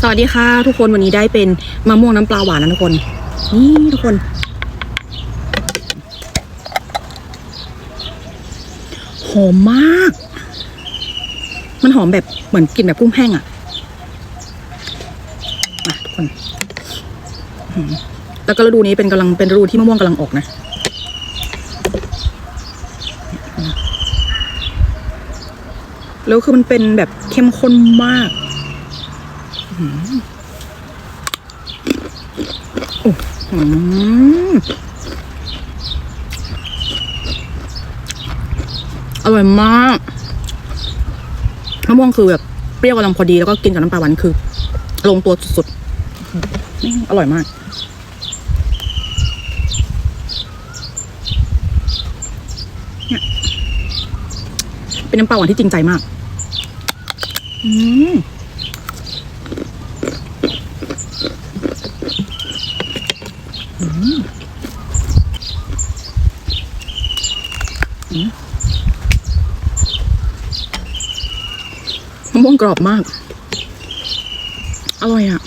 สวัสดีค่ะทุกคนวันนี้ได้เป็นมะม่วงน้ำปลาหวานนะทุกคน นี่ทุกคน หอมมาก มันหอมแบบเหมือนกลิ่นแบบกุ้งแห้งอะมาทุกคน แล้วก็ฤดูนี้เป็นกำลังเป็นฤดูที่มะม่วงกำลังออกนะแล้วคือมันเป็นแบบเข้มข้นมาก อืมอร่อยมากมะม่วงคือแบบเปรี้ยวกำลังพอดีแล้วก็กินกับน้ำปลาหวานคือ ลงตัวสุดๆอร่อยมาก เนี่ย เป็นน้ำปลาหวานที่จริงใจมาก อืม มะม่วงกรอบมาก อร่อยอะ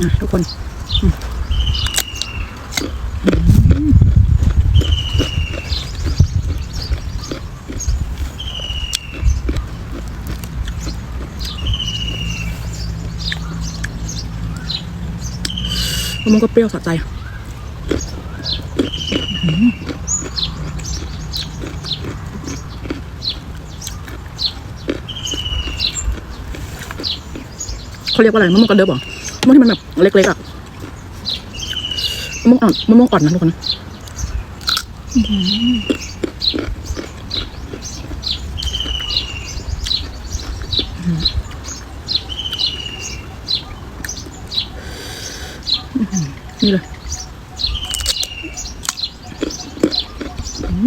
นะทุกคนมอืมมะม่วงก็เปรี้ยวสะใจ เขาเรียกว่าอะไรมะม่วงกระเดิบหรอมะม่วงที่มันแบบเล็กๆอะมะม่วงอ่อนมะม่วงอ่อนนะทุกคนนี่เลย อร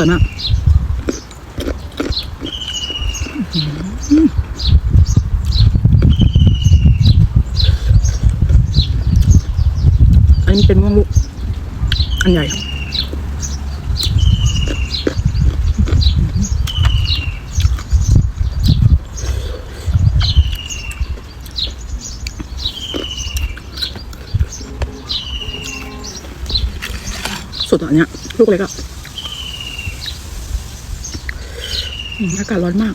่อยมากอันนี้เป็นมะม่วงลูกอันใหญ่ สุดอะอันเนี้ย ลูกเล็กอะอากาศร้อนมาก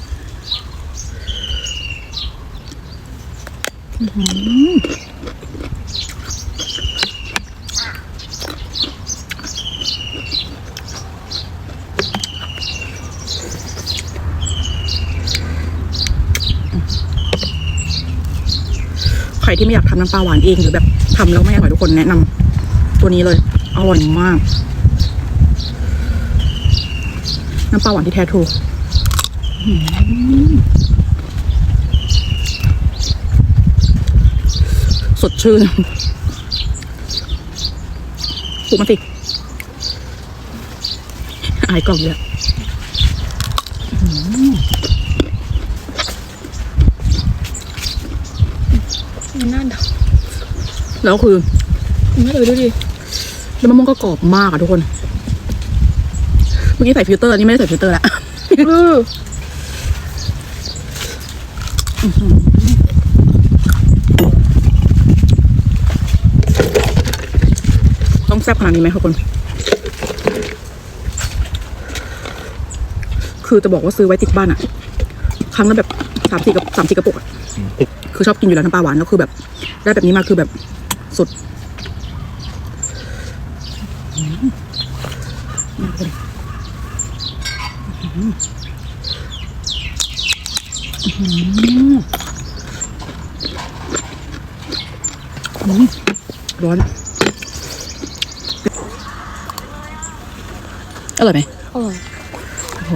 ใครที่ไม่อยากทำน้ำปลาหวานเองหรือแบบทำแล้วไม่อร่อยทุกคนแนะนำตัวนี้เลย อร่อยมาก น้ำปลาหวานที่แท้ทรูอื้อหือสดชื่นปลุกมาสิอายกล่องเลยอะมันน่าดแล้วคือำไม่เลยดูดิแล้วมะม่วงก็กรอบมากอะทุกคน เมื่อกี้ใส่ฟิลเตอร์อันนี่ไม่ได้ใส่ฟิลเตอร์ละเออต้องแซ่บขนาดนี้ไหมทุกคน คือจะบอกว่าซื้อไว้ติดบ้านอะครั้งละแบบสามสี่กับสามสี่กระปุกอะคือชอบกินอยู่แล้วน้ำปลาหวานแล้วคือแบบ ได้แบบนี้มาคือแบบสุดอืม ร้อน อร่อยไหมอร่อยโอ้โห